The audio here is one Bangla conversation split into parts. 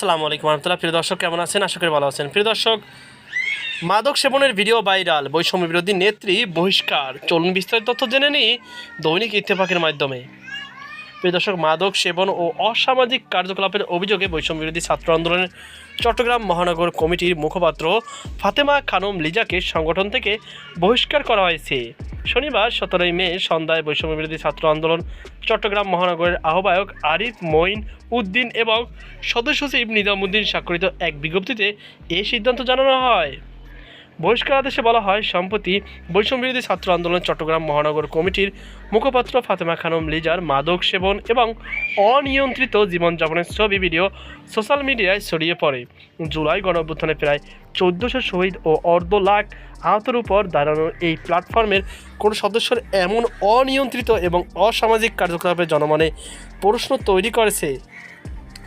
আসসালামু আলাইকুম রহমতুল্লাহ। প্রিয় দর্শক, কেমন আছেন? আশা করি ভালো আছেন। প্রিয় দর্শক, মাদক সেবনের ভিডিও ভাইরাল, বৈষম্য বিরোধী নেত্রী বহিষ্কার। চলুন বিস্তারিত তথ্য জেনে নিই দৈনিক ইত্তেফাকের মাধ্যমে। প্রিয় দর্শক, মাদক সেবন ও অসামাজিক কার্যকলাপের অভিযোগে বৈষম্য বিরোধী ছাত্র আন্দোলনের চট্টগ্রাম মহানগর কমিটির মুখপাত্র ফাতেমা খানম লিজাকে সংগঠন থেকে বহিষ্কার করা হয়েছে। শনিবার সতেরোই মে সন্ধ্যায় বৈষম্য বিরোধী ছাত্র আন্দোলন চট্টগ্রাম মহানগরের আহ্বায়ক আরিফ মঈন উদ্দিন এবং সদস্য সচিব নিজামুদ্দিন স্বাক্ষরিত এক বিজ্ঞপ্তিতে এ সিদ্ধান্ত জানানো হয়। বহিষ্কার আদেশে বলা হয়, সম্প্রতি বৈষম্য বিরোধী ছাত্র আন্দোলন চট্টগ্রাম মহানগর কমিটির মুখপাত্র ফাতেমা খানম লিজার, মাদক সেবন এবং অনিয়ন্ত্রিত জীবনযাপনের ছবি, ভিডিও সোশ্যাল মিডিয়ায় ছড়িয়ে পড়ে। জুলাই গণঅভ্যুত্থানে প্রায় চোদ্দোশো শহীদ ও অর্ধ লাখ আহতের উপর দাঁড়ানো এই প্ল্যাটফর্মের কোনো সদস্যের এমন অনিয়ন্ত্রিত এবং অসামাজিক কার্যকলাপের জনমনে প্রশ্ন তৈরি করেছে।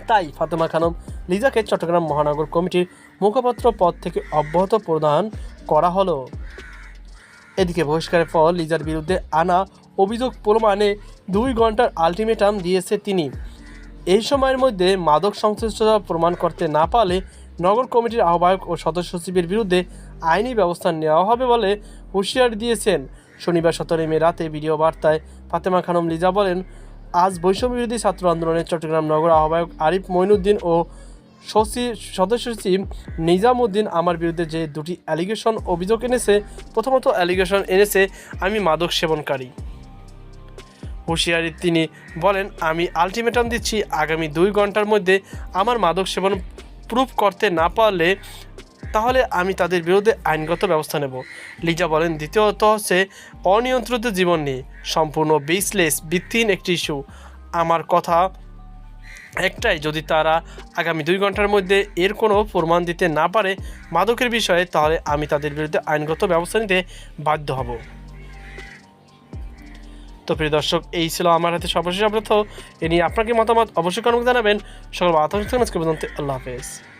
তাই ফাতেমা খানম লিজাকে চট্টগ্রাম মহানগর কমিটির মুখপাত্র পদ থেকে অব্যাহত প্রদান করা হলো। এদিকে বহিষ্কারের ফল লিজার বিরুদ্ধে আনা অভিযোগ প্রমাণে দুই ঘণ্টার আলটিমেটাম দিয়েছে তিনি। এই সময়ের মধ্যে মাদক সংশ্লিষ্টতা প্রমাণ করতে না পারলে নগর কমিটির আহ্বায়ক ও সদস্য সচিবের বিরুদ্ধে আইনি ব্যবস্থা নেওয়া হবে বলে হুঁশিয়ারি দিয়েছেন। শনিবার সতেরোই মে রাতে ভিডিও বার্তায় ফাতেমা খানম লিজা বলেন, আজ বৈষম্য বিরোধী ছাত্র আন্দোলনের চট্টগ্রাম নগর আহ্বায়ক আরিফ মঈনুদ্দিন ও সচিব সদস্য সচিব নিজামুদ্দিন আমার বিরুদ্ধে যে দুটি অ্যালিগেশন অভিযোগ এনেছে, প্রথমত অ্যালিগেশন এনেছে, আমি মাদক সেবনকারী। হুঁশিয়ারি তিনি বলেন, আমি আলটিমেটাম দিচ্ছি, আগামী দুই ঘণ্টার মধ্যে আমার মাদক সেবন প্রুফ করতে না পারলে তাহলে আমি তাদের বিরুদ্ধে আইনগত ব্যবস্থা নেব। লিজা বলেন, দ্বিতীয়ত হচ্ছে অনিয়ন্ত্রিত জীবন নিয়ে সম্পূর্ণ বেসলেস ভিত্তিহীন একটি ইস্যু আমার কথা একটাই, যদি তারা আগামী দুই ঘণ্টার মধ্যে এর কোনো প্রমাণ দিতে না পারে মাদকের বিষয়ে, তাহলে আমি তাদের বিরুদ্ধে আইনগত ব্যবস্থা নিতে বাধ্য হব। তো প্রিয় দর্শক, এই ছিল আমার হাতে সর্বশেষ অব্রত এ নিয়ে আপনাকে মতামত অবশ্যই কর্মক জানাবেন। সকল আতঙ্ক আল্লাহ হাফেজ।